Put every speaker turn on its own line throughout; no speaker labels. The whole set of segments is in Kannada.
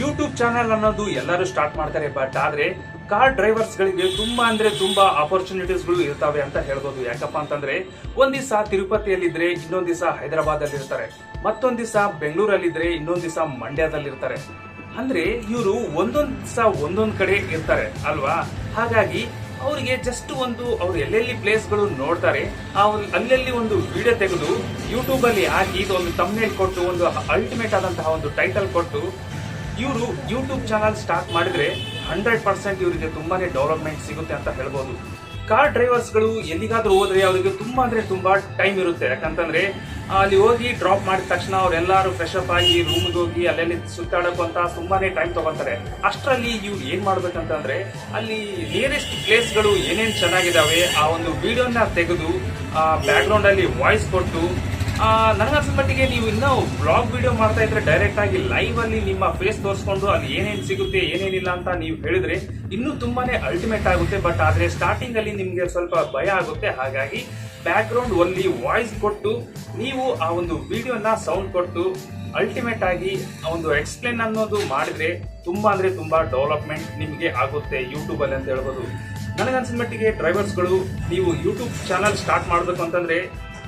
ಯೂಟ್ಯೂಬ್ ಚಾನೆಲ್ ಅನ್ನೋದು ಎಲ್ಲರೂ ಸ್ಟಾರ್ಟ್ ಮಾಡ್ತಾರೆ ಬಟ್ ಆದ್ರೆ ಕಾರ್ ಡ್ರೈವರ್ಸ್ ಗಳಿಗೆ ತುಂಬಾ ಅಂದ್ರೆ ತುಂಬಾ ಆಪರ್ಚುನಿಟೀಸ್ಗಳು ಇರ್ತಾವೆ ಅಂತ ಹೇಳ್ಬೋದು. ಯಾಕಪ್ಪ ಅಂತಂದ್ರೆ ಒಂದ್ ದಿವಸ ತಿರುಪತಿಯಲ್ಲಿದ್ರೆ ಇನ್ನೊಂದ್ ದಿವಸ ಹೈದರಾಬಾದ್ ಅಲ್ಲಿ ಇರ್ತಾರೆ ಮತ್ತೊಂದ್ ದಿವಸ ಬೆಂಗಳೂರಲ್ಲಿದ್ರೆ ಇನ್ನೊಂದ್ ದಿವಸ ಮಂಡ್ಯದಲ್ಲಿ ಇರ್ತಾರೆ ಅಂದ್ರೆ ಇವರು ಒಂದೊಂದ್ ದಿವಸ ಒಂದೊಂದ್ ಕಡೆ ಇರ್ತಾರೆ, ಅಲ್ವಾ? ಹಾಗಾಗಿ ಅವರಿಗೆ ಜಸ್ಟ್ ಒಂದು ಅವ್ರು ಎಲ್ಲೆಲ್ಲಿ ಪ್ಲೇಸ್ಗಳು ನೋಡ್ತಾರೆ ಅಲ್ಲೆಲ್ಲಿ ಒಂದು ವಿಡಿಯೋ ತೆಗೆದು ಯೂಟ್ಯೂಬ್ ಅಲ್ಲಿ ಹಾಕಿ ಒಂದು ತಮ್ಮನೇಲ್ ಕೊಟ್ಟು, ಒಂದು ಅಲ್ಟಿಮೇಟ್ ಆದಂತಹ ಒಂದು ಟೈಟಲ್ ಕೊಟ್ಟು ಇವರು ಯೂಟ್ಯೂಬ್ ಚಾನಲ್ ಸ್ಟಾರ್ಟ್ ಮಾಡಿದ್ರೆ ಹಂಡ್ರೆಡ್ ಪರ್ಸೆಂಟ್ ಇವರಿಗೆ ತುಂಬಾನೇ ಡೆವಲಪ್ಮೆಂಟ್ ಸಿಗುತ್ತೆ ಅಂತ ಹೇಳ್ಬೋದು. ಕಾರ್ ಡ್ರೈವರ್ಸ್ಗಳು ಎಲ್ಲಿಗಾದ್ರೂ ಹೋದ್ರೆ ಅವರಿಗೆ ತುಂಬಾ ಅಂದ್ರೆ ತುಂಬಾ ಟೈಮ್ ಇರುತ್ತೆ. ಯಾಕಂತಂದ್ರೆ, ಅಲ್ಲಿ ಹೋಗಿ ಡ್ರಾಪ್ ಮಾಡಿದ ತಕ್ಷಣ ಅವರೆಲ್ಲರೂ ಫ್ರೆಶ್ ಅಪ್ ಆಗಿ ರೂಮ್ಗೆ ಹೋಗಿ ಅಲ್ಲೆಲ್ಲಿ ಸುತ್ತಾಡೋಕ್ಕಂತ ತುಂಬಾನೇ ಟೈಮ್ ತಗೊಂತಾರೆ ಅಷ್ಟರಲ್ಲಿ ಇವ್ರು ಏನ್ ಮಾಡ್ಬೇಕಂತಂದ್ರೆ, ಅಲ್ಲಿ ನಿಯರೆಸ್ಟ್ ಪ್ಲೇಸ್ಗಳು ಏನೇನ್ ಚೆನ್ನಾಗಿದಾವೆ ಆ ಒಂದು ವಿಡಿಯೋನ ತೆಗೆದು ಬ್ಯಾಕ್ ಗ್ರೌಂಡ್ ಅಲ್ಲಿ ವಾಯ್ಸ್ ಕೊಟ್ಟು ನನಗನ್ಸಿದ ಮಟ್ಟಿಗೆ ನೀವು ಇನ್ನೂ ಬ್ಲಾಗ್ ವಿಡಿಯೋ ಮಾಡ್ತಾ ಇದ್ರೆ ಡೈರೆಕ್ಟ್ ಆಗಿ ಲೈವ್ ಅಲ್ಲಿ ನಿಮ್ಮ ಫೇಸ್ ತೋರಿಸ್ಕೊಂಡು ಅಲ್ಲಿ ಏನೇನ್ ಸಿಗುತ್ತೆ, ಏನೇನಿಲ್ಲ ಅಂತ ನೀವು ಹೇಳಿದ್ರೆ ಇನ್ನೂ ತುಂಬಾನೇ ಅಲ್ಟಿಮೇಟ್ ಆಗುತ್ತೆ. ಬಟ್ ಆದ್ರೆ ಸ್ಟಾರ್ಟಿಂಗ್ ಅಲ್ಲಿ ನಿಮ್ಗೆ ಸ್ವಲ್ಪ ಭಯ ಆಗುತ್ತೆ. ಹಾಗಾಗಿ ಬ್ಯಾಕ್ ಗ್ರೌಂಡ್ ಅಲ್ಲಿ ವಾಯ್ಸ್ ಕೊಟ್ಟು ನೀವು ಆ ಒಂದು ವಿಡಿಯೋನ ಸೌಂಡ್ ಕೊಟ್ಟು ಅಲ್ಟಿಮೇಟ್ ಆಗಿ ಒಂದು ಎಕ್ಸ್ಪ್ಲೇನ್ ಅನ್ನೋದು ಮಾಡಿದ್ರೆ ತುಂಬಾ ಅಂದ್ರೆ ತುಂಬಾ ಡೆವಲಪ್ಮೆಂಟ್ ನಿಮಗೆ ಆಗುತ್ತೆ ಯೂಟ್ಯೂಬ್ ಅಲ್ಲಿ ಅಂತ ಹೇಳ್ಬೋದು. ನನಗನ್ಸಿದ ಮಟ್ಟಿಗೆ ಡ್ರೈವರ್ಸ್ಗಳು ನೀವು ಯೂಟ್ಯೂಬ್ ಚಾನಲ್ ಸ್ಟಾರ್ಟ್ ಮಾಡಬೇಕು ಅಂತಂದ್ರೆ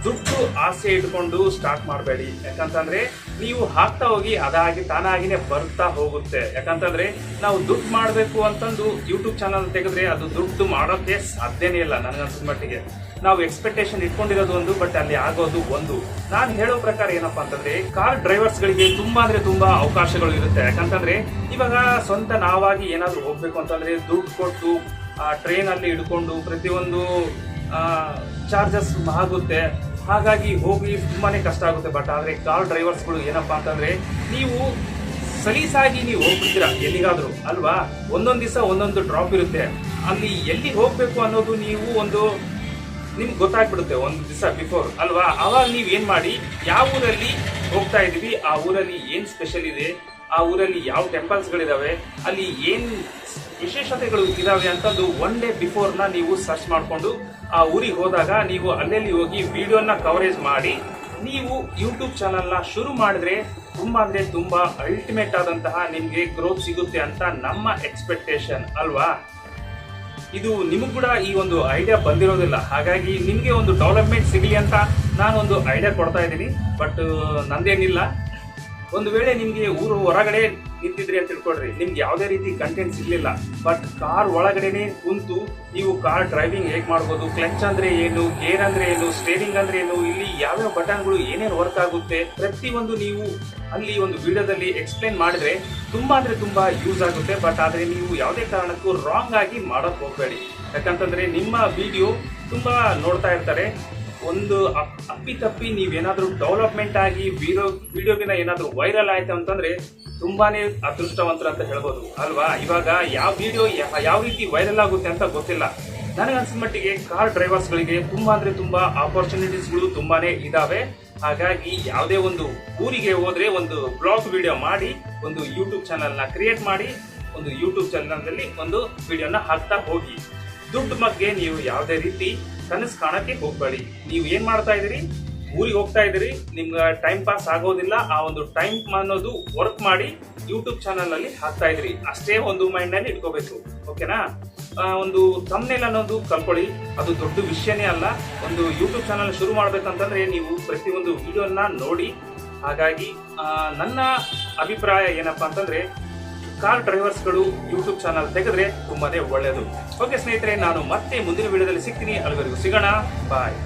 ದುಡ್ಡು ಆಸೆ ಇಟ್ಕೊಂಡು ಸ್ಟಾರ್ಟ್ ಮಾಡಬೇಡಿ. ಯಾಕಂತಂದ್ರೆ ನೀವು ಹಾಕ್ತಾ ಹೋಗಿ ಅದಾಗಿ ತಾನಾಗಿನೇ ಬರ್ತಾ ಹೋಗುತ್ತೆ. ಯಾಕಂತಂದ್ರೆ ನಾವು ದುಡ್ಡು ಮಾಡಬೇಕು ಅಂತಂದು ಯೂಟ್ಯೂಬ್ ಚಾನಲ್ ತೆಗೆದ್ರೆ ಅದು ದುಡ್ಡು ಮಾಡೋಕೆ ಸಾಧ್ಯನೇ ಇಲ್ಲ ನನಗನ್ಸಿದ ಮಟ್ಟಿಗೆ. ನಾವು ಎಕ್ಸ್ಪೆಕ್ಟೇಷನ್ ಇಟ್ಕೊಂಡಿರೋದು ಒಂದು ಬಟ್ ಅಲ್ಲಿ ಆಗೋದು ಒಂದು. ನಾನು ಹೇಳೋ ಪ್ರಕಾರ ಏನಪ್ಪಾ ಅಂತಂದ್ರೆ ಕಾರ್ ಡ್ರೈವರ್ಸ್ ಗಳಿಗೆ ತುಂಬಾ ಅಂದ್ರೆ ತುಂಬಾ ಅವಕಾಶಗಳು ಇರುತ್ತೆ. ಯಾಕಂತಂದ್ರೆ ಇವಾಗ ಸ್ವಂತ ನಾವಾಗಿ ಏನಾದರೂ ಹೋಗ್ಬೇಕು ಅಂತಂದ್ರೆ ದುಡ್ಡು ಕೊಟ್ಟು, ಆ ಟ್ರೈನ್ ಅಲ್ಲಿ ಹಿಡ್ಕೊಂಡು ಪ್ರತಿಯೊಂದು ಚಾರ್ಜಸ್ ಆಗುತ್ತೆ. ಹಾಗಾಗಿ ಹೋಗಿ ತುಂಬಾ ಕಷ್ಟ ಆಗುತ್ತೆ. ಬಟ್ ಆದರೆ ಕಾರ್ ಡ್ರೈವರ್ಸ್ಗಳು ಏನಪ್ಪಾ ಅಂತಂದ್ರೆ, ನೀವು ಸಲೀಸಾಗಿ ನೀವು ಹೋಗ್ಬಿಡ್ತೀರಾ ಎಲ್ಲಿಗಾದರೂ, ಅಲ್ವಾ? ಒಂದೊಂದು ದಿವಸ ಒಂದೊಂದು ಡ್ರಾಪ್ ಇರುತ್ತೆ. ಅಲ್ಲಿ ಎಲ್ಲಿ ಹೋಗಬೇಕು ಅನ್ನೋದು ನೀವು ಒಂದು ನಿಮ್ಗೆ ಗೊತ್ತಾಗ್ಬಿಡುತ್ತೆ ಒಂದು ದಿವಸ ಬಿಫೋರ್ ಅಲ್ವಾ? ಅವಾಗ ನೀವು ಏನು ಮಾಡಿ, ಯಾವ ಊರಲ್ಲಿ ಹೋಗ್ತಾ ಇದ್ದೀವಿ, ಆ ಊರಲ್ಲಿ ಏನು ಸ್ಪೆಷಲ್ ಇದೆ, ಆ ಊರಲ್ಲಿ ಯಾವ ಟೆಂಪಲ್ಸ್ಗಳಿದ್ದಾವೆ ಅಲ್ಲಿ ಏನ್ ವಿಶೇಷತೆಗಳು ಇದಾವೆ ಅಂತಂದು ಒನ್ ಡೇ ಬಿಫೋರ್ನ ನೀವು ಸರ್ಚ್ ಮಾಡಿಕೊಂಡು ಆ ಊರಿಗೆ ಹೋದಾಗ ನೀವು ಅಲ್ಲೆಲ್ಲಿ ಹೋಗಿ ವಿಡಿಯೋನ ಕವರೇಜ್ ಮಾಡಿ, ನೀವು ಯೂಟ್ಯೂಬ್ ಚಾನಲ್ನ ಶುರು ಮಾಡಿದ್ರೆ ತುಂಬಾ ಅಂದ್ರೆ ತುಂಬಾ ಅಲ್ಟಿಮೇಟ್ ಆದಂತಹ ನಿಮಗೆ ಗ್ರೋತ್ ಸಿಗುತ್ತೆ ಅಂತ ನಮ್ಮ ಎಕ್ಸ್ಪೆಕ್ಟೇಷನ್ ಅಲ್ವಾ? ಇದು ನಿಮಗೂ ಕೂಡ ಈ ಒಂದು ಐಡಿಯಾ ಬಂದಿರೋದಿಲ್ಲ. ಹಾಗಾಗಿ ನಿಮಗೆ ಒಂದು ಡೆವಲಪ್ಮೆಂಟ್ ಸಿಗಲಿ ಅಂತ ನಾನು ಒಂದು ಐಡಿಯಾ ಕೊಡ್ತಾ ಇದ್ದೀನಿ. ಬಟ್ ನಂದೇನಿಲ್ಲ. ಒಂದು ವೇಳೆ ನಿಮಗೆ ಊರು ಹೊರಗಡೆ ನಿಂತಿದ್ರಿ ಅಂತ ತಿಳ್ಕೊಡ್ರಿ ನಿಮ್ಗೆ ಯಾವುದೇ ರೀತಿ ಕಂಟೆಂಟ್ ಸಿಗ್ಲಿಲ್ಲ ಬಟ್ ಕಾರ್ ಒಳಗಡೆನೆ ಕುಂತು ನೀವು ಕಾರ್ ಡ್ರೈವಿಂಗ್ ಹೇಗೆ ಮಾಡ್ಬೋದು? ಕ್ಲಚ್ ಅಂದ್ರೆ ಏನು? ಗೇರ್ ಅಂದ್ರೆ ಏನು? ಸ್ಟೇರಿಂಗ್ ಅಂದ್ರೆ ಏನು? ಇಲ್ಲಿ ಯಾವ್ಯಾವ ಬಟನ್ಗಳು ಏನೇನು ವರ್ಕ್ ಆಗುತ್ತೆ? ಪ್ರತಿಯೊಂದು ನೀವು ಅಲ್ಲಿ ಒಂದು ವಿಡಿಯೋದಲ್ಲಿ ಎಕ್ಸ್ಪ್ಲೇನ್ ಮಾಡಿದ್ರೆ ತುಂಬಾ ಅಂದ್ರೆ ತುಂಬಾ ಯೂಸ್ ಆಗುತ್ತೆ. ಬಟ್ ಆದ್ರೆ ನೀವು ಯಾವುದೇ ಕಾರಣಕ್ಕೂ ರಾಂಗ್ ಆಗಿ ಮಾಡೋಕ್ ಹೋಗ್ಬೇಡಿ. ಯಾಕಂತಂದ್ರೆ ನಿಮ್ಮ ವಿಡಿಯೋ ತುಂಬಾ ನೋಡ್ತಾ ಇರ್ತಾರೆ. ಒಂದು ಅಪ್- ಅಪ್ಪಿತಪ್ಪಿ ನೀವೇನಾದರೂ ಡೆವಲಪ್ಮೆಂಟ್ ಆಗಿ ವಿಡಿಯೋ ವೀಡಿಯೋಗಿನ ಏನಾದರೂ ವೈರಲ್ ಆಯಿತು ಅಂತಂದರೆ ತುಂಬಾನೇ ಅದೃಷ್ಟವಂತರು ಅಂತ ಹೇಳ್ಬೋದು. ಅಲ್ವಾ? ಇವಾಗ ಯಾವ ವಿಡಿಯೋ ಯಾವ ರೀತಿ ವೈರಲ್ ಆಗುತ್ತೆ ಅಂತ ಗೊತ್ತಿಲ್ಲ. ನನಗನ್ಸಿದ ಮಟ್ಟಿಗೆ ಕಾರ್ ಡ್ರೈವರ್ಸ್ಗಳಿಗೆ ತುಂಬ ಅಂದರೆ ತುಂಬ ತುಂಬಾ ಆಪರ್ಚುನಿಟೀಸ್ಗಳು ತುಂಬಾನೇ ಇದ್ದಾವೆ ಹಾಗಾಗಿ ಯಾವುದೇ ಒಂದು ಊರಿಗೆ ಹೋದರೆ ಒಂದು ಬ್ಲಾಗ್ ವಿಡಿಯೋ ಮಾಡಿ, ಒಂದು ಯೂಟ್ಯೂಬ್ ಚಾನಲ್ನ ಕ್ರಿಯೇಟ್ ಮಾಡಿ, ಒಂದು ಯೂಟ್ಯೂಬ್ ಚಾನಲ್ನಲ್ಲಿ ಒಂದು ವಿಡಿಯೋನ ಹಾಕ್ತಾ ಹೋಗಿ. ದುಡ್ಡು ಬಗ್ಗೆ ನೀವು ಯಾವುದೇ ರೀತಿ ಕನಸು ಕಾಣಕ್ಕೆ ಹೋಗ್ಬೇಡಿ. ನೀವು ಏನ್ ಮಾಡ್ತಾ ಇದ್ದೀರಿ? ಊರಿಗೆ ಹೋಗ್ತಾ ಇದ್ದೀರಿ. ನಿಮ್ಗೆ ಟೈಮ್ ಪಾಸ್ ಆಗೋದಿಲ್ಲ. ಆ ಒಂದು ಟೈಮ್ ಅನ್ನೋದು ವರ್ಕ್ ಮಾಡಿ ಯೂಟ್ಯೂಬ್ ಚಾನಲ್ ಅಲ್ಲಿ ಹಾಕ್ತಾ ಇದ್ರಿ ಅಷ್ಟೇ ಒಂದು ಮೈಂಡ್ನಲ್ಲಿ ಇಟ್ಕೋಬೇಕು. ಓಕೆನಾ ಒಂದು ತಮ್ನೇಲ್ ಅನ್ನೋದು ಕಲ್ಕೊಳ್ಳಿ ಅದು ದೊಡ್ಡ ವಿಷಯನೇ ಅಲ್ಲ. ಒಂದು ಯೂಟ್ಯೂಬ್ ಚಾನಲ್ ಶುರು ಮಾಡ್ಬೇಕಂತಂದ್ರೆ ನೀವು ಪ್ರತಿಯೊಂದು ವಿಡಿಯೋನ ನೋಡಿ. ಹಾಗಾಗಿ ನನ್ನ ಅಭಿಪ್ರಾಯ ಏನಪ್ಪಾ ಅಂತಂದ್ರೆ ಕಾರ್ ಡ್ರೈವರ್ಸ್ಗಳು ಯೂಟ್ಯೂಬ್ ಚಾನಲ್ ತೆಗೆದ್ರೆ ತುಂಬಾನೇ ಒಳ್ಳೆಯದು ಓಕೆ ಸ್ನೇಹಿತರೆ, ನಾನು ಮತ್ತೆ ಮುಂದಿನ ವಿಡಿಯೋದಲ್ಲಿ ಸಿಗ್ತೀನಿ. ಅಲ್ಲಿವರೆಗೂ ಸಿಗೋಣ. ಬಾಯ್